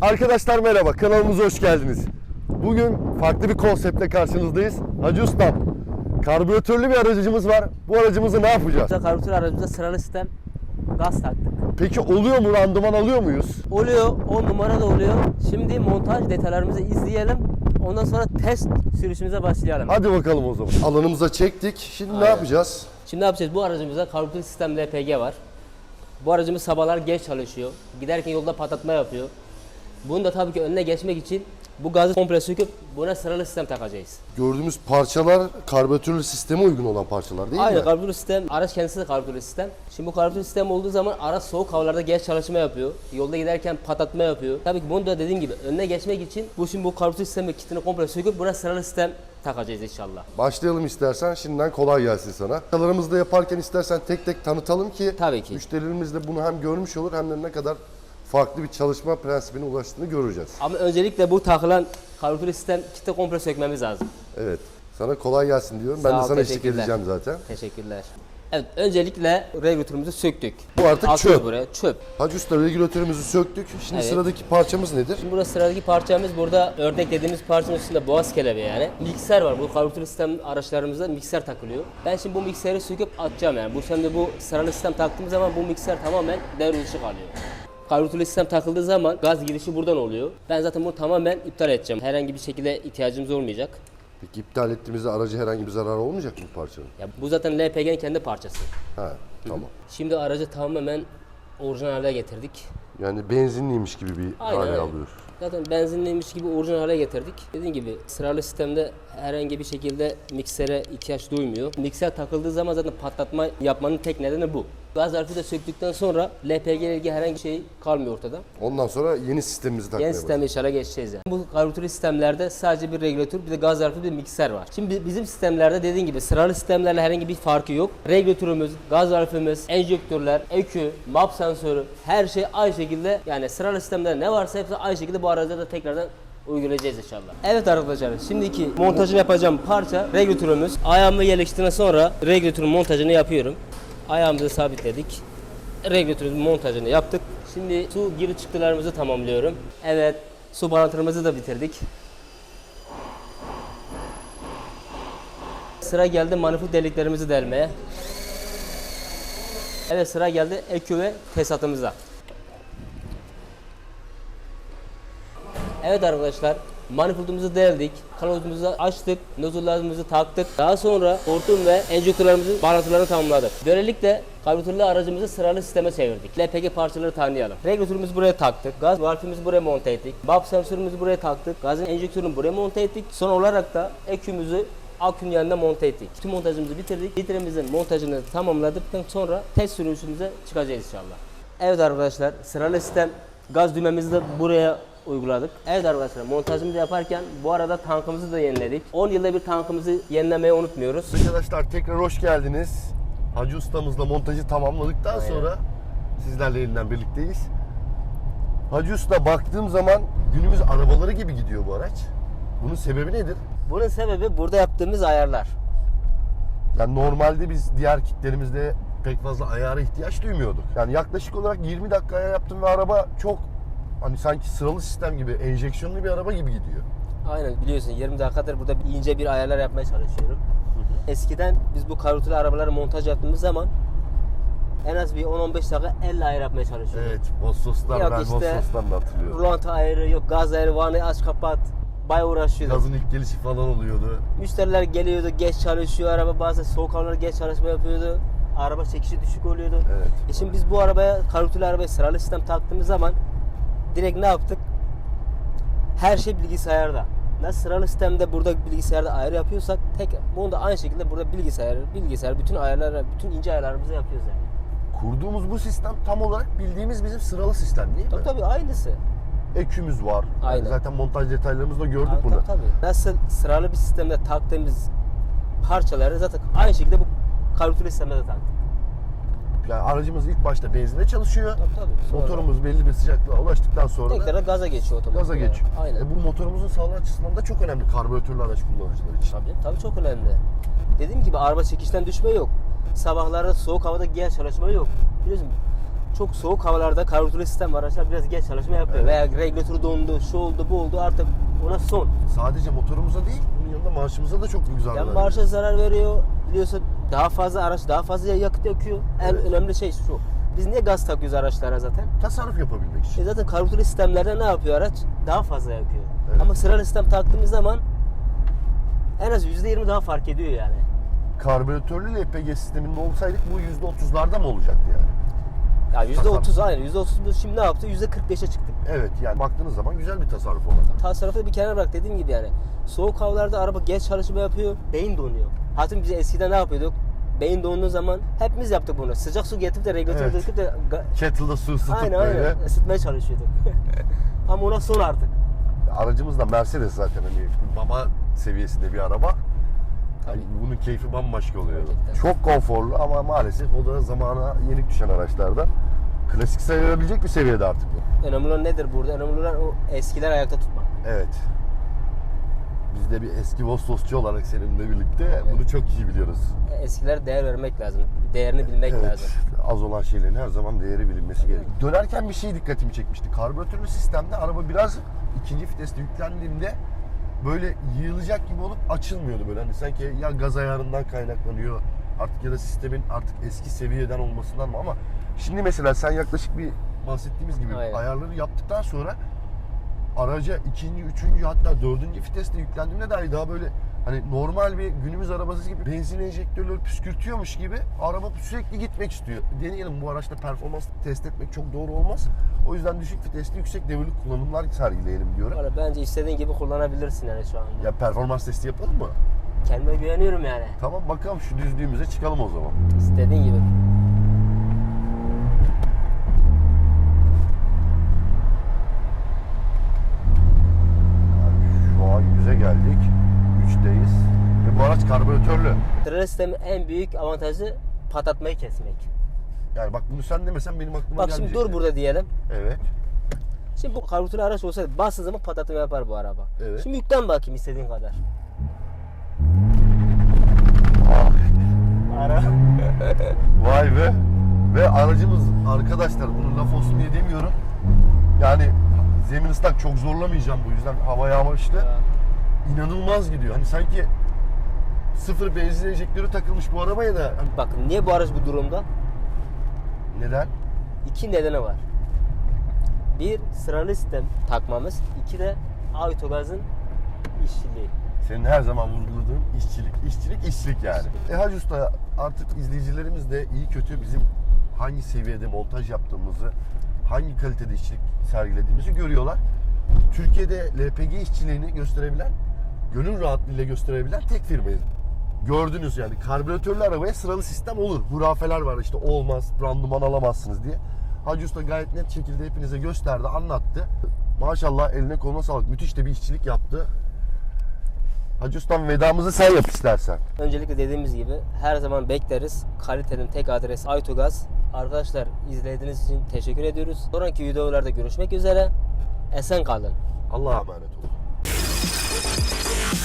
Arkadaşlar merhaba, kanalımıza hoş geldiniz. Bugün farklı bir konseptle karşınızdayız. Hacı Ustam, karbüratörlü bir aracımız var. Bu aracımızı ne yapacağız? Karbüratör aracımıza sıralı sistem gaz taktık. Peki oluyor mu, randıman alıyor muyuz? Oluyor, 10 numara da oluyor. Şimdi montaj detaylarımızı izleyelim. Ondan sonra test sürüşümüze başlayalım. Hadi bakalım o zaman. Alanımıza çektik. Şimdi ne Aynen. yapacağız? Şimdi ne yapacağız? Bu aracımızda karbüratör sistem LPG var. Bu aracımız sabahlar geç çalışıyor. Giderken yolda patlatma yapıyor. Bunu da tabii ki önüne geçmek için bu gazı komple söküp buna sıralı sistem takacağız. Gördüğümüz parçalar karbüratörlü sisteme uygun olan parçalar değil Aynen mi? karbüratör sistem, araç kendisi de karbüratör sistem. Şimdi bu karbüratör sistem olduğu zaman araç soğuk havalarda geç çalışma yapıyor. Yolda giderken patlatma yapıyor. Tabii ki bunu da dediğim gibi önüne geçmek için bu şimdi bu karbüratör sistemi kitini komple söküp buna sıralı sistem takacağız inşallah. Başlayalım istersen. Şimdiden kolay gelsin sana. Aralarımızda yaparken istersen tek tek tanıtalım ki Tabii ki. müşterilerimiz de bunu hem görmüş olur hem de ne kadar farklı bir çalışma prensibine ulaştığını göreceğiz. Ama öncelikle bu takılan karbüratör sistem kiti komple sökmemiz lazım. Evet. Sana kolay gelsin diyorum. Ben Sağ de ol, sana eşlik teşekkürler. edeceğim zaten. Teşekkürler. Evet öncelikle regülatörümüzü söktük. Bu artık Atıyoruz çöp. buraya çöp. Hacı Usta regülatörümüzü söktük. Şimdi Evet. sıradaki parçamız nedir? Şimdi burada sıradaki parçamız burada ördek dediğimiz parçanın üstünde boğaz kelebeği yani. Mikser var. Bu karbüratör sistem araçlarımızda mikser takılıyor. Ben şimdi bu mikseri söküp atacağım yani. Bu şimdi bu sıralı sistem taktığım zaman bu mikser tamamen devre dışı kalıyor. Karbüratör sistem takıldığı zaman gaz girişi buradan oluyor. Ben zaten bunu tamamen iptal edeceğim. Herhangi bir şekilde ihtiyacımız olmayacak. Peki iptal ettiğimizde aracı herhangi bir zarar olmayacak mı bu parçanın? Ya bu zaten LPG'nin kendi parçası. Ha, tamam. Şimdi aracı tamamen orijinal hale getirdik. Yani benzinliymiş gibi bir Aynen, hale aynen. alıyor. Zaten benzinliymiş gibi orijinal hale getirdik. Dediğim gibi sıralı sistemde herhangi bir şekilde miksere ihtiyaç duymuyor. Mikser takıldığı zaman zaten patlatma yapmanın tek nedeni bu. Gaz zarfı da söktükten sonra LPG ile ilgili herhangi bir şey kalmıyor ortada. Ondan sonra yeni sistemimizi takmaya Yeni sisteme inşallah geçeceğiz yani. Bu karbüratör sistemlerde sadece bir regülatör, bir de gaz zarfı, bir mikser var. Şimdi bizim sistemlerde dediğim gibi sıralı sistemlerle herhangi bir farkı yok. Regülatörümüz, gaz zarfımız, enjektörler, EKÜ, MAP sensörü her şey aynı şekilde yani sıralı sistemde ne varsa hepsi aynı şekilde bu aracda da tekrardan uygulayacağız inşallah. Evet arkadaşlar şimdiki montajını yapacağım parça regülatörümüz. Ayağımı yerleştirdikten sonra regülatörün montajını yapıyorum. Ayağımızı sabitledik. Regülatörün montajını yaptık. Şimdi su giri çıktılarımızı tamamlıyorum. Evet su balanslarımızı da bitirdik. Sıra geldi manifold deliklerimizi delmeye. Evet sıra geldi EKÜ ve tesisatımıza. Evet arkadaşlar manifoldumuzu deldik, kanalımızı açtık, nozullarımızı taktık. Daha sonra hortum ve enjektörlerimizin bağlantılarını tamamladık. Böylelikle karbüratörlü aracımızı sıralı sisteme çevirdik. LPG parçaları tanıyalım. Regülatörümüzü buraya taktık. Gaz valfimizi buraya monte ettik. BAP sensörümüzü buraya taktık. Gazın enjektörünü buraya monte ettik. Son olarak da ekümüzü akünün yanına monte ettik. Tüm montajımızı bitirdik. Litrimizin montajını tamamladıktan sonra test sürüşümüze çıkacağız inşallah. Evet arkadaşlar sıralı sistem gaz düğmemizi de buraya uyguladık. Evet arkadaşlar montajımızı yaparken bu arada tankımızı da yeniledik. 10 yılda bir tankımızı yenilemeyi unutmuyoruz. Arkadaşlar tekrar hoş geldiniz. Hacı Ustamızla montajı tamamladıktan Aynen. sonra sizlerle yeniden birlikteyiz. Hacı Usta baktığım zaman günümüz arabaları gibi gidiyor bu araç. Bunun sebebi nedir? Bunun sebebi burada yaptığımız ayarlar. Yani normalde biz diğer kitlerimizde pek fazla ayara ihtiyaç duymuyorduk. Yani yaklaşık olarak 20 dakikaya yaptım ve araba çok hani sanki sıralı sistem gibi, enjeksiyonlu bir araba gibi gidiyor. Aynen biliyorsun 20 dakikadır burada ince bir ayarlar yapmaya çalışıyorum. Eskiden biz bu karbüratörlü arabaları montaj yaptığımız zaman en az bir 10-15 dakika elle ayar yapmaya çalışıyorduk. Evet, Vossos'tan Yok ben işte, Vossos'tan da hatırlıyorum. Rulant ayarı yok, gaz ayarı, vanayı aç kapat. Bayağı uğraşıyorduk. Gazın ilk gelişi falan oluyordu. Müşteriler geliyordu, geç çalışıyor araba, bazen soğuk havalarda geç çalışma yapıyordu. Araba çekişi düşük oluyordu. Evet. E şimdi biz bu arabaya, karbüratörlü arabaya sıralı sistem taktığımız zaman direkt ne yaptık? Her şey bilgisayarda. Nasıl sıralı sistemde burada bilgisayarda ayar yapıyorsak tek bunu da aynı şekilde burada bilgisayar bilgisayar bütün ayarları bütün ince ayarlarımızı yapıyoruz yani. Kurduğumuz bu sistem tam olarak bildiğimiz bizim sıralı sistem değil mi? Tabii tabii aynısı. Ekümüz var. Yani Aynen. zaten montaj detaylarımızda gördük bunu. tabii, tabii. Nasıl sıralı bir sistemde taktığımız parçaları zaten aynı şekilde bu karbüratörlü sistemde de taktık. Yani aracımız ilk başta benzinle çalışıyor. Tabii tabii. Sonra Motorumuz belli bir sıcaklığa ulaştıktan sonra da tekrar gaza geçiyor otomatik. gaza geçiyor. Aynen. E bu motorumuzun sağlığı açısından da çok önemli karbüratörlü araç kullanıcılar için. Tabii, tabii çok önemli. Dediğim gibi araba çekişten düşme yok. Sabahları soğuk havada gel çalışma yok. Biliyorsun çok soğuk havalarda karbüratörlü sistem var araçlar biraz geç çalışma yapıyor. Veya regülatörü dondu, şu oldu, bu oldu artık ona son. Sadece motorumuza değil, bunun yanında marşımıza da çok büyük zarar Yani veriyor. marşa zarar veriyor. Biliyorsun daha fazla araç daha fazla yakıt yakıyor. En Evet. önemli şey şu. Biz niye gaz takıyoruz araçlara zaten? Tasarruf yapabilmek için. E zaten karbüratörlü sistemlerde ne yapıyor araç? Daha fazla yakıyor. Evet. Ama sıralı sistem taktığımız zaman en az %20 daha fark ediyor yani. Karbüratörlü LPG sisteminde olsaydık bu %30'larda mı olacaktı yani? Ya %30 aynı. %30 biz şimdi ne yaptı? %45'e çıktık. Evet yani baktığınız zaman güzel bir tasarruf oldu. Tasarrufu bir kenara bırak dediğim gibi yani. Soğuk havalarda araba geç çalışma yapıyor. Beyin donuyor. Hatta biz eskiden ne yapıyorduk? Beyin donduğu zaman hepimiz yaptık bunu. Sıcak su getirip de regülatörü Evet. döküp de Kettle'da su ısıtıp aynen böyle. aynen ısıtmaya çalışıyorduk. Ama ona son artık. Aracımız da Mercedes zaten hani baba seviyesinde bir araba. Yani bunun keyfi bambaşka oluyor. Gerçekten. Çok konforlu ama maalesef o da zamana yenik düşen araçlardan. Klasik sayılabilecek bir seviyede artık bu. Önemli olan nedir burada? Önemli olan o eskiler ayakta tutmak. Evet. Biz de bir eski Vostosçu olarak seninle birlikte bunu çok iyi biliyoruz. Eskilere değer vermek lazım. Değerini bilmek Evet, lazım. az olan şeylerin her zaman değeri bilinmesi gerekiyor. Dönerken bir şey dikkatimi çekmişti. Karbüratörlü sistemde araba biraz ikinci viteste yüklendiğinde böyle yığılacak gibi olup açılmıyordu böyle. Hani sanki ya gaz ayarından kaynaklanıyor artık ya da sistemin artık eski seviyeden olmasından mı ama şimdi mesela sen yaklaşık bir bahsettiğimiz gibi Aynen. ayarları yaptıktan sonra araca ikinci, üçüncü hatta dördüncü viteste yüklendiğimde dahi daha böyle hani normal bir günümüz arabası gibi benzin enjektörleri püskürtüyormuş gibi araba sürekli gitmek istiyor. Deneyelim bu araçta performans test etmek çok doğru olmaz. O yüzden düşük vitesli yüksek devirli kullanımlar sergileyelim diyorum. Valla bence istediğin gibi kullanabilirsin yani şu anda. Ya performans testi yapalım mı? Kendime güveniyorum yani. Tamam bakalım şu düzlüğümüze çıkalım o zaman. İstediğin gibi. Şu an 100'e geldik. 3'teyiz. Ve bu araç karbüratörlü. Tren sistemin en büyük avantajı patlatmayı kesmek. Yani bak bunu sen demesen benim aklıma Bak şimdi dur burada diyelim. Evet. Şimdi bu karbüratörlü araç olsaydı bastığın zaman patlatma yapar bu araba. Evet. Şimdi yüklen bakayım istediğin kadar. Ara. Vay be. Ve aracımız arkadaşlar bunu laf olsun diye demiyorum. Yani zemin ıslak çok zorlamayacağım bu yüzden hava yağmıştı. İnanılmaz gidiyor. Hani sanki sıfır benzin enjektörü takılmış bu arabaya da hani Bak niye bu araç bu durumda? neden? İki nedeni var. Bir sıralı sistem takmamız. iki de autogazın işçiliği. Senin her zaman vurguladığın işçilik. İşçilik, işçilik yani. E Hacı Usta artık izleyicilerimiz de iyi kötü bizim hangi seviyede montaj yaptığımızı, hangi kalitede işçilik sergilediğimizi görüyorlar. Türkiye'de LPG işçiliğini gösterebilen, gönül rahatlığıyla gösterebilen tek firmayız. Gördünüz yani karbüratörlü arabaya sıralı sistem olur. Hurafeler var işte olmaz, randıman alamazsınız diye. Hacı Usta gayet net şekilde hepinize gösterdi, anlattı. Maşallah eline koluna sağlık. Müthiş de bir işçilik yaptı. Hacı Ustam vedamızı sen yap istersen. Öncelikle dediğimiz gibi her zaman bekleriz. Kalitenin tek adresi Autogaz. Arkadaşlar izlediğiniz için teşekkür ediyoruz. Sonraki videolarda görüşmek üzere. Esen kalın. Allah'a emanet olun.